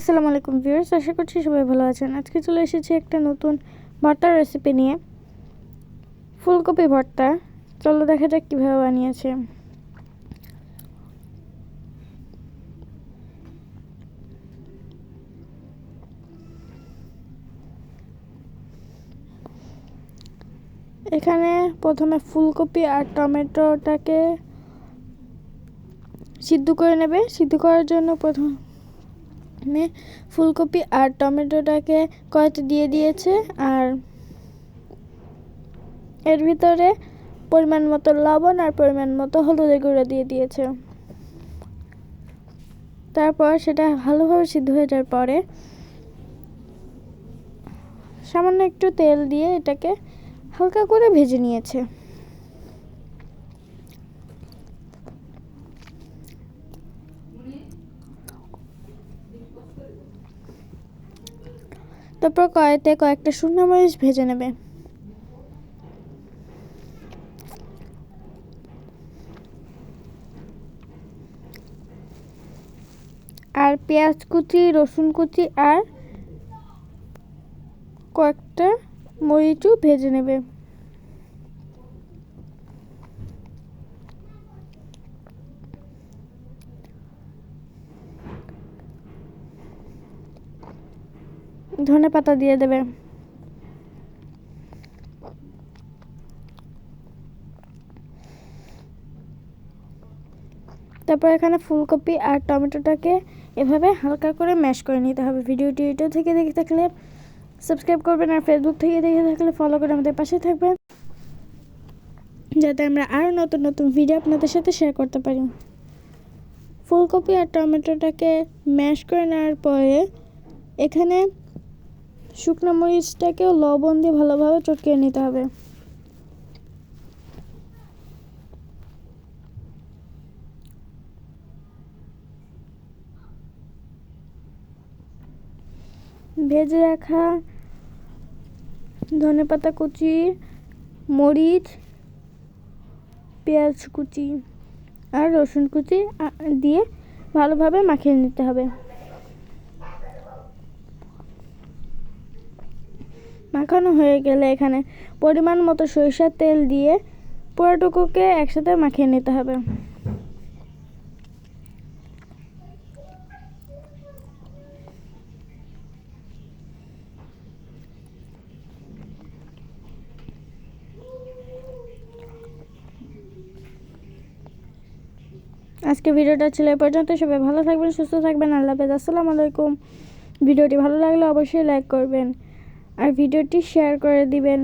আসসালামু আলাইকুম ভিউয়ার্স, আশা করছি সবাই ভালো আছেন। আজকে চলে এসেছি একটা নতুন ভর্তার রেসিপি নিয়ে। ফুলকপি ভর্তা। চলো দেখা যাক কীভাবে বানিয়েছে। এখানে প্রথমে ফুলকপি আর টমেটোটাকে সিদ্ধ করে নেবে। সিদ্ধ করার জন্য প্রথমে ফুলকপি আর টমেটোটাকে কয়েকটা দিয়ে দিয়েছে আর এর ভিতরে পরিমাণ মতো লবণ আর পরিমাণ মতো হলুদের গুঁড়ো দিয়ে দিয়েছে। তারপর সেটা ভালোভাবে সিদ্ধ হয়ে যাওয়ার পরে সামান্য একটু তেল দিয়ে এটাকে হালকা করে ভেজে নিয়েছে। তারপর কয়েতে কয়েকটা শুকনো মরিচ ভেজে নেবে। আর পেঁয়াজ কুচি, রসুন কুচি আর কয়েকটা মরিচও ভেজে নেবে। ধনে পাতা দিয়ে দেবে। তারপর এখানে ফুলকপি আর টমেটোটাকে এভাবে হালকা করে ম্যাশ করে নিতে হবে। ভিডিওটি ইউটিউব থেকে দেখে থাকলে সাবস্ক্রাইব করবেন আর ফেসবুক থেকে দেখে থাকলে ফলো করে আমাদের পাশে থাকবেন। যাতে আমরা আরও নতুন নতুন ভিডিও আপনাদের সাথে শেয়ার করতে পারি। ফুলকপি আর টমেটোটাকে ম্যাশ করে নেওয়ার পরে এখানে শুকনো মরিচটাকেও লবণ দিয়ে ভালোভাবে চটকিয়ে নিতে হবে। ভেজে রাখা ধনে পাতা কুচি, মরিচ, পেঁয়াজ কুচি আর রসুন কুচি দিয়ে ভালোভাবে মাখিয়ে নিতে হবে। মাখানো হয়ে গেলে এখানে পরিমাণ মতো সরিষার তেল দিয়ে পুরোটুকুকে একসাথে মাখিয়ে নিতে হবে। আজকে ভিডিওটা ছিল এ পর্যন্ত। সবাই ভালো থাকবেন, সুস্থ থাকবেন। আল্লাহ হাফেজ। আসসালামু আলাইকুম। ভিডিওটি ভালো লাগলে অবশ্যই লাইক করবেন। আর ভিডিওটি শেয়ার করে দিবেন।